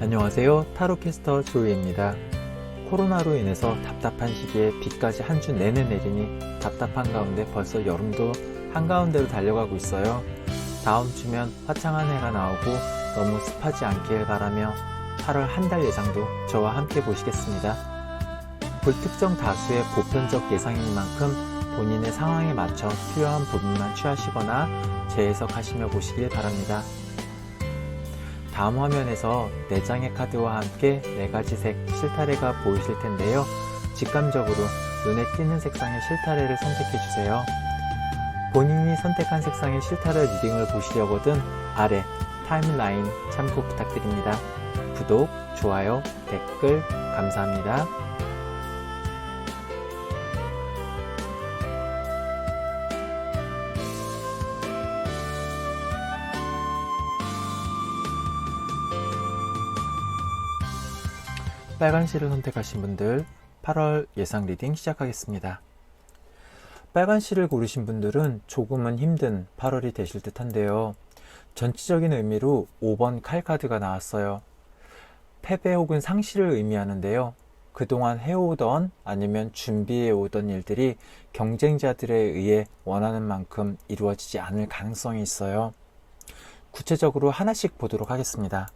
안녕하세요. 타로캐스터 조이입니다. 코로나로 인해서 답답한 시기에 비까지 한 주 내내 내리니 답답한 가운데 벌써 여름도 한가운데로 달려가고 있어요. 다음 주면 화창한 해가 나오고 너무 습하지 않길 바라며 8월 한 달 예상도 저와 함께 보시겠습니다. 불특정 다수의 보편적 예상이니만큼 본인의 상황에 맞춰 필요한 부분만 취하시거나 재해석하시며 보시길 바랍니다. 다음 화면에서 4장의 카드와 함께 4가지 색 실타래가 보이실 텐데요. 직감적으로 눈에 띄는 색상의 실타래를 선택해 주세요. 본인이 선택한 색상의 실타래 리딩을 보시려거든 아래 타임라인 참고 부탁드립니다. 구독, 좋아요, 댓글 감사합니다. 빨간 실을 선택하신 분들 8월 예상 리딩 시작하겠습니다. 빨간 실을 고르신 분들은 조금은 힘든 8월이 되실 듯 한데요. 전체적인 의미로 5번 칼 카드가 나왔어요. 패배 혹은 상실을 의미하는데요. 그동안 해오던 아니면 준비해 오던 일들이 경쟁자들에 의해 원하는 만큼 이루어지지 않을 가능성이 있어요. 구체적으로 하나씩 보도록 하겠습니다.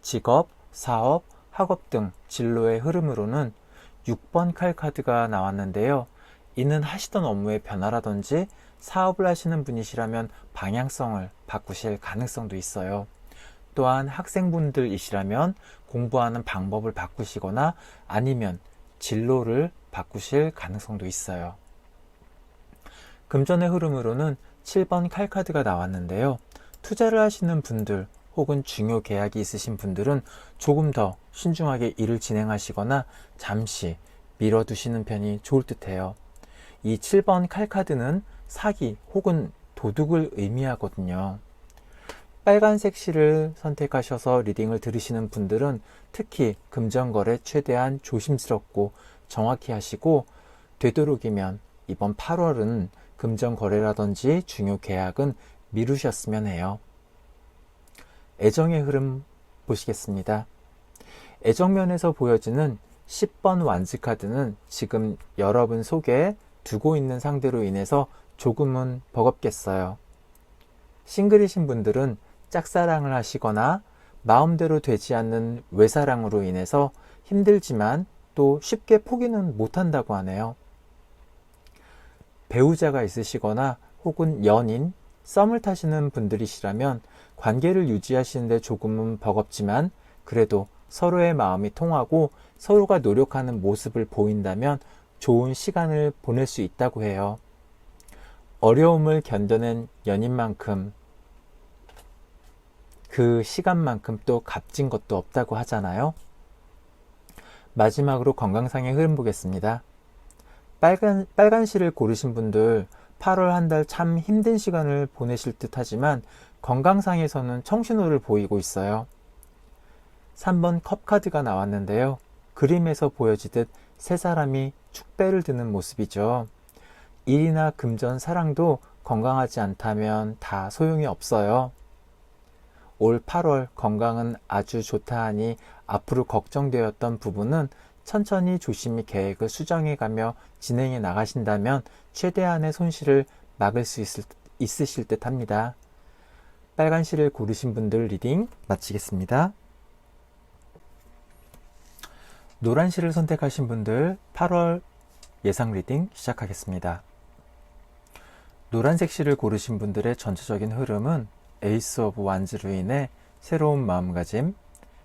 직업, 사업, 학업 등 진로의 흐름으로는 6번 칼 카드가 나왔는데요. 이는 하시던 업무의 변화라든지 사업을 하시는 분이시라면 방향성을 바꾸실 가능성도 있어요. 또한 학생분들이시라면 공부하는 방법을 바꾸시거나 아니면 진로를 바꾸실 가능성도 있어요. 금전의 흐름으로는 7번 칼카드가 나왔는데요. 투자를 하시는 분들 혹은 중요 계약이 있으신 분들은 조금 더 신중하게 일을 진행하시거나 잠시 미뤄두시는 편이 좋을 듯 해요. 이 7번 칼카드는 사기 혹은 도둑을 의미하거든요. 빨간색 실을 선택하셔서 리딩을 들으시는 분들은 특히 금전거래 최대한 조심스럽고 정확히 하시고 되도록이면 이번 8월은 금전거래라든지 중요 계약은 미루셨으면 해요. 애정의 흐름 보시겠습니다. 애정면에서 보여지는 10번 완즈 카드는 지금 여러분 속에 두고 있는 상대로 인해서 조금은 버겁겠어요. 싱글이신 분들은 짝사랑을 하시거나 마음대로 되지 않는 외사랑으로 인해서 힘들지만 또 쉽게 포기는 못한다고 하네요. 배우자가 있으시거나 혹은 연인, 썸을 타시는 분들이시라면 관계를 유지하시는데 조금은 버겁지만 그래도 서로의 마음이 통하고 서로가 노력하는 모습을 보인다면 좋은 시간을 보낼 수 있다고 해요. 어려움을 견뎌낸 연인만큼 그 시간만큼 또 값진 것도 없다고 하잖아요. 마지막으로 건강상의 흐름 보겠습니다. 빨간, 빨간 실을 고르신 분들 8월 한 달 참 힘든 시간을 보내실 듯 하지만 건강상에서는 청신호를 보이고 있어요. 3번 컵카드가 나왔는데요. 그림에서 보여지듯 세 사람이 축배를 드는 모습이죠. 일이나 금전, 사랑도 건강하지 않다면 다 소용이 없어요. 올 8월 건강은 아주 좋다 하니 앞으로 걱정되었던 부분은 천천히 조심히 계획을 수정해 가며 진행해 나가신다면 최대한의 손실을 막을 수 있을, 있으실 듯 합니다. 빨간 실을 고르신 분들 리딩 마치겠습니다. 노란 실을 선택하신 분들 8월 예상 리딩 시작하겠습니다. 노란색 실을 고르신 분들의 전체적인 흐름은 에이스 오브 완즈로 인해 새로운 마음가짐,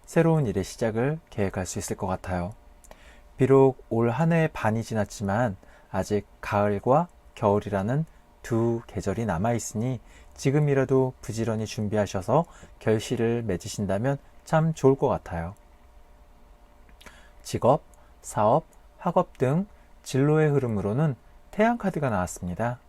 새로운 일의 시작을 계획할 수 있을 것 같아요. 비록 올 한 해의 반이 지났지만 아직 가을과 겨울이라는 두 계절이 남아 있으니 지금이라도 부지런히 준비하셔서 결실을 맺으신다면 참 좋을 것 같아요. 직업, 사업, 학업 등 진로의 흐름으로는 태양카드가 나왔습니다.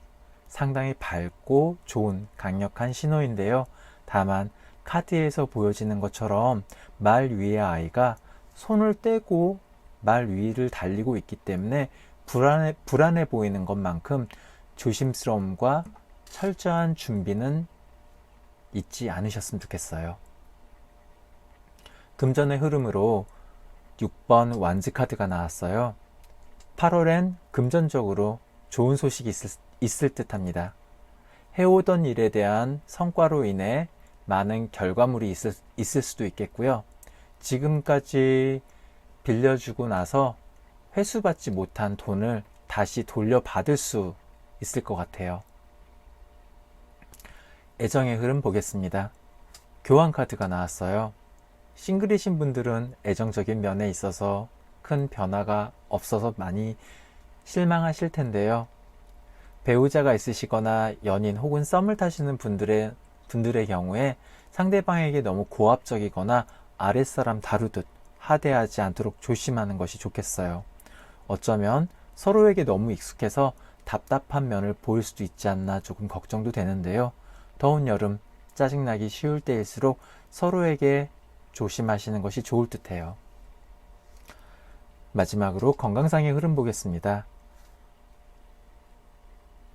상당히 밝고 좋은 강력한 신호인데요. 다만 카드에서 보여지는 것처럼 말 위의 아이가 손을 떼고 말 위를 달리고 있기 때문에 불안해, 불안해 보이는 것만큼 조심스러움과 철저한 준비는 잊지 않으셨으면 좋겠어요. 금전의 흐름으로 6번 완즈 카드가 나왔어요. 8월엔 금전적으로 좋은 소식이 있을, 있을 듯 합니다. 해오던 일에 대한 성과로 인해 많은 결과물이 있을, 있을 수도 있겠고요. 지금까지 빌려주고 나서 회수받지 못한 돈을 다시 돌려받을 수 있을 것 같아요. 애정의 흐름 보겠습니다. 교환 카드가 나왔어요. 싱글이신 분들은 애정적인 면에 있어서 큰 변화가 없어서 많이 실망하실 텐데요. 배우자가 있으시거나 연인 혹은 썸을 타시는 분들의, 분들의 경우에 상대방에게 너무 고압적이거나 아랫사람 다루듯 하대하지 않도록 조심하는 것이 좋겠어요. 어쩌면 서로에게 너무 익숙해서 답답한 면을 보일 수도 있지 않나 조금 걱정도 되는데요. 더운 여름, 짜증나기 쉬울 때일수록 서로에게 조심하시는 것이 좋을 듯 해요. 마지막으로 건강상의 흐름 보겠습니다.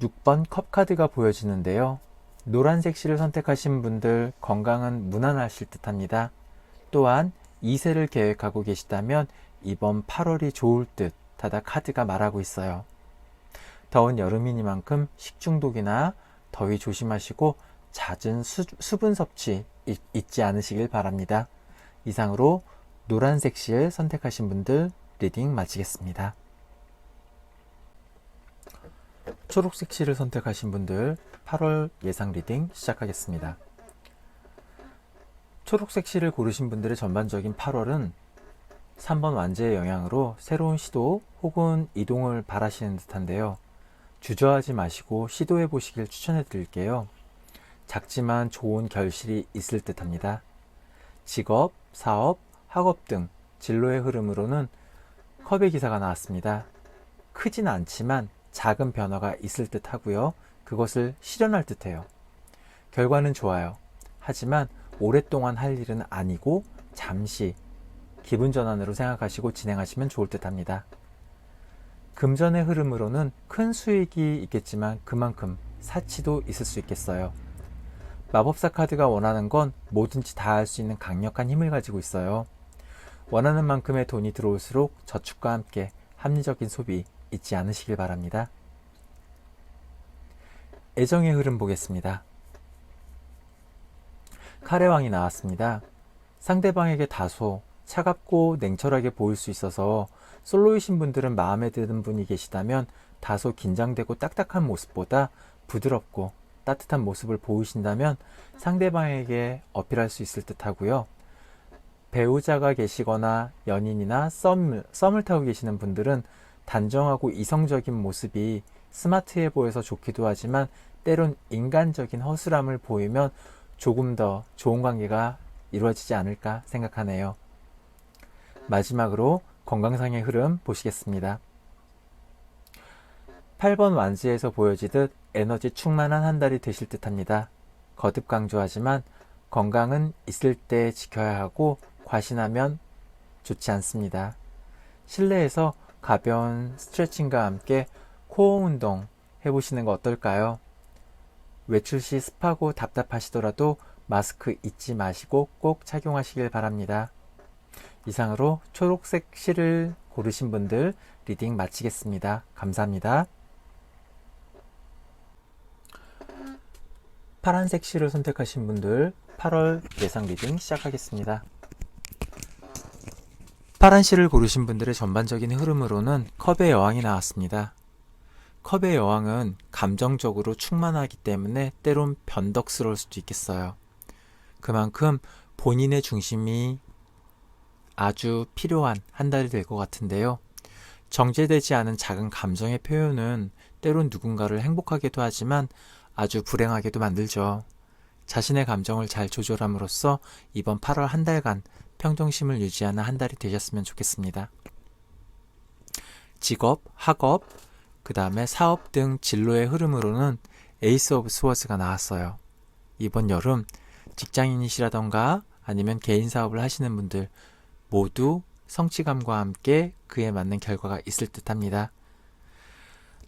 6번 컵 카드가 보여지는데요. 노란색 실을 선택하신 분들 건강은 무난하실 듯 합니다. 또한 2세를 계획하고 계시다면 이번 8월이 좋을 듯 하다 카드가 말하고 있어요. 더운 여름이니만큼 식중독이나 더위 조심하시고 잦은 수, 분 섭취 잊지 않으시길 바랍니다. 이상으로 노란색 실 선택하신 분들 리딩 마치겠습니다. 초록색 실을 선택하신 분들 8월 예상 리딩 시작하겠습니다. 초록색 실을 고르신 분들의 전반적인 8월은 3번 완제의 영향으로 새로운 시도 혹은 이동을 바라시는 듯한데요. 주저하지 마시고 시도해 보시길 추천해 드릴게요. 작지만 좋은 결실이 있을 듯 합니다. 직업, 사업, 학업 등 진로의 흐름으로는 컵의 기사가 나왔습니다. 크진 않지만 작은 변화가 있을 듯 하고요. 그것을 실현할 듯 해요. 결과는 좋아요. 하지만 오랫동안 할 일은 아니고 잠시 기분 전환으로 생각하시고 진행하시면 좋을 듯 합니다. 금전의 흐름으로는 큰 수익이 있겠지만 그만큼 사치도 있을 수 있겠어요. 마법사 카드가 원하는 건 뭐든지 다 할 수 있는 강력한 힘을 가지고 있어요. 원하는 만큼의 돈이 들어올수록 저축과 함께 합리적인 소비 잊지 않으시길 바랍니다. 애정의 흐름 보겠습니다. 카레왕이 나왔습니다. 상대방에게 다소 차갑고 냉철하게 보일 수 있어서 솔로이신 분들은 마음에 드는 분이 계시다면 다소 긴장되고 딱딱한 모습보다 부드럽고 따뜻한 모습을 보이신다면 상대방에게 어필할 수 있을 듯 하고요. 배우자가 계시거나 연인이나 썸을, 썸을 타고 계시는 분들은 단정하고 이성적인 모습이 스마트해 보여서 좋기도 하지만 때론 인간적인 허술함을 보이면 조금 더 좋은 관계가 이루어지지 않을까 생각하네요. 마지막으로 건강상의 흐름 보시겠습니다. 8번 완지에서 보여지듯 에너지 충만한 한 달이 되실 듯 합니다. 거듭 강조하지만 건강은 있을 때 지켜야 하고 과신하면 좋지 않습니다. 실내에서 가벼운 스트레칭과 함께 코어 운동 해보시는 거 어떨까요? 외출 시 습하고 답답하시더라도 마스크 잊지 마시고 꼭 착용하시길 바랍니다. 이상으로 초록색 실을 고르신 분들 리딩 마치겠습니다. 감사합니다. 파란색 실을 선택하신 분들 8월 예상 리딩 시작하겠습니다. 파란 실을 고르신 분들의 전반적인 흐름으로는 컵의 여왕이 나왔습니다. 컵의 여왕은 감정적으로 충만하기 때문에 때론 변덕스러울 수도 있겠어요. 그만큼 본인의 중심이 아주 필요한 한 달이 될 것 같은데요. 정제되지 않은 작은 감정의 표현은 때론 누군가를 행복하게도 하지만 아주 불행하게도 만들죠. 자신의 감정을 잘 조절함으로써 이번 8월 한 달간 평정심을 유지하는 한 달이 되셨으면 좋겠습니다. 직업, 학업, 그 다음에 사업 등 진로의 흐름으로는 에이스 오브 스워즈가 나왔어요. 이번 여름 직장인이시라던가 아니면 개인 사업을 하시는 분들 모두 성취감과 함께 그에 맞는 결과가 있을 듯 합니다.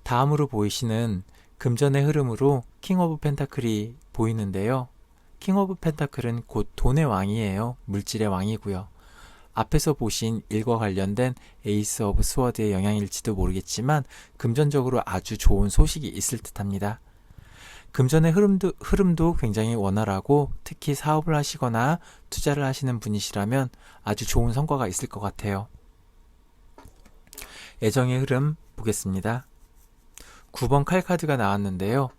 다음으로 보이시는 금전의 흐름으로 킹 오브 펜타클이 보이는데요. 킹 오브 펜타클은 곧 돈의 왕이에요. 물질의 왕이고요. 앞에서 보신 일과 관련된 에이스 오브 스워드의 영향일지도 모르겠지만 금전적으로 아주 좋은 소식이 있을 듯합니다. 금전의 흐름도, 흐름도 굉장히 원활하고 특히 사업을 하시거나 투자를 하시는 분이시라면 아주 좋은 성과가 있을 것 같아요. 애정의 흐름 보겠습니다. 9번 칼 카드가 나왔는데요.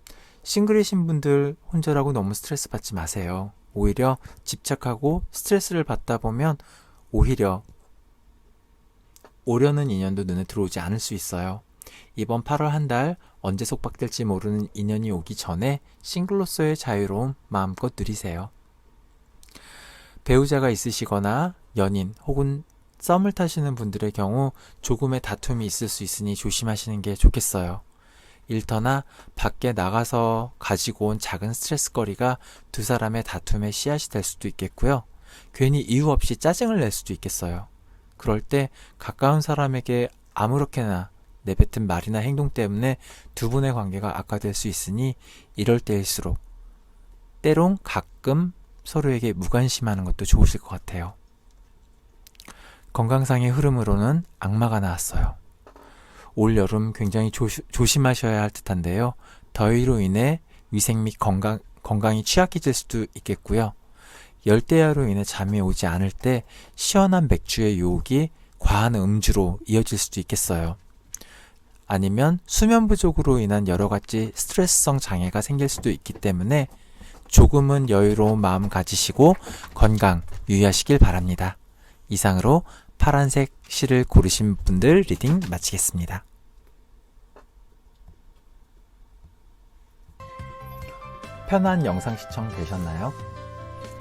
싱글이신 분들 혼자라고 너무 스트레스 받지 마세요. 오히려 집착하고 스트레스를 받다 보면 오히려 오려는 인연도 눈에 들어오지 않을 수 있어요. 이번 8월 한 달 언제 속박될지 모르는 인연이 오기 전에 싱글로서의 자유로움 마음껏 누리세요. 배우자가 있으시거나 연인 혹은 썸을 타시는 분들의 경우 조금의 다툼이 있을 수 있으니 조심하시는 게 좋겠어요. 일터나 밖에 나가서 가지고 온 작은 스트레스거리가 두 사람의 다툼의 씨앗이 될 수도 있겠고요. 괜히 이유 없이 짜증을 낼 수도 있겠어요. 그럴 때 가까운 사람에게 아무렇게나 내뱉은 말이나 행동 때문에 두 분의 관계가 악화될 수 있으니 이럴 때일수록 때론 가끔 서로에게 무관심하는 것도 좋으실 것 같아요. 건강상의 흐름으로는 악마가 나왔어요. 올 여름 굉장히 조시, 조심하셔야 할 듯한데요. 더위로 인해 위생 및 건강, 건강이 취약해질 수도 있겠고요. 열대야로 인해 잠이 오지 않을 때 시원한 맥주의 유혹이 과한 음주로 이어질 수도 있겠어요. 아니면 수면 부족으로 인한 여러 가지 스트레스성 장애가 생길 수도 있기 때문에 조금은 여유로운 마음 가지시고 건강 유의하시길 바랍니다. 이상으로 파란색 실을 고르신 분들 리딩 마치겠습니다. 편한 영상 시청 되셨나요?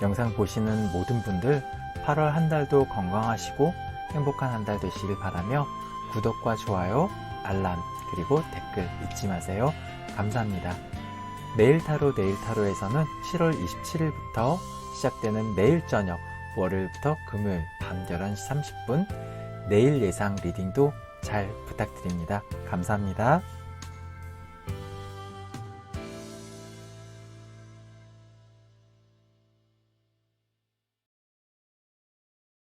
영상 보시는 모든 분들 8월 한 달도 건강하시고 행복한 한 달 되시길 바라며 구독과 좋아요, 알람, 그리고 댓글 잊지 마세요. 감사합니다. 내일 타로 내일 타로에서는 7월 27일부터 시작되는 내일 저녁 월요일부터 금요일 밤 11시 30분 내일 예상 리딩도 잘 부탁드립니다. 감사합니다.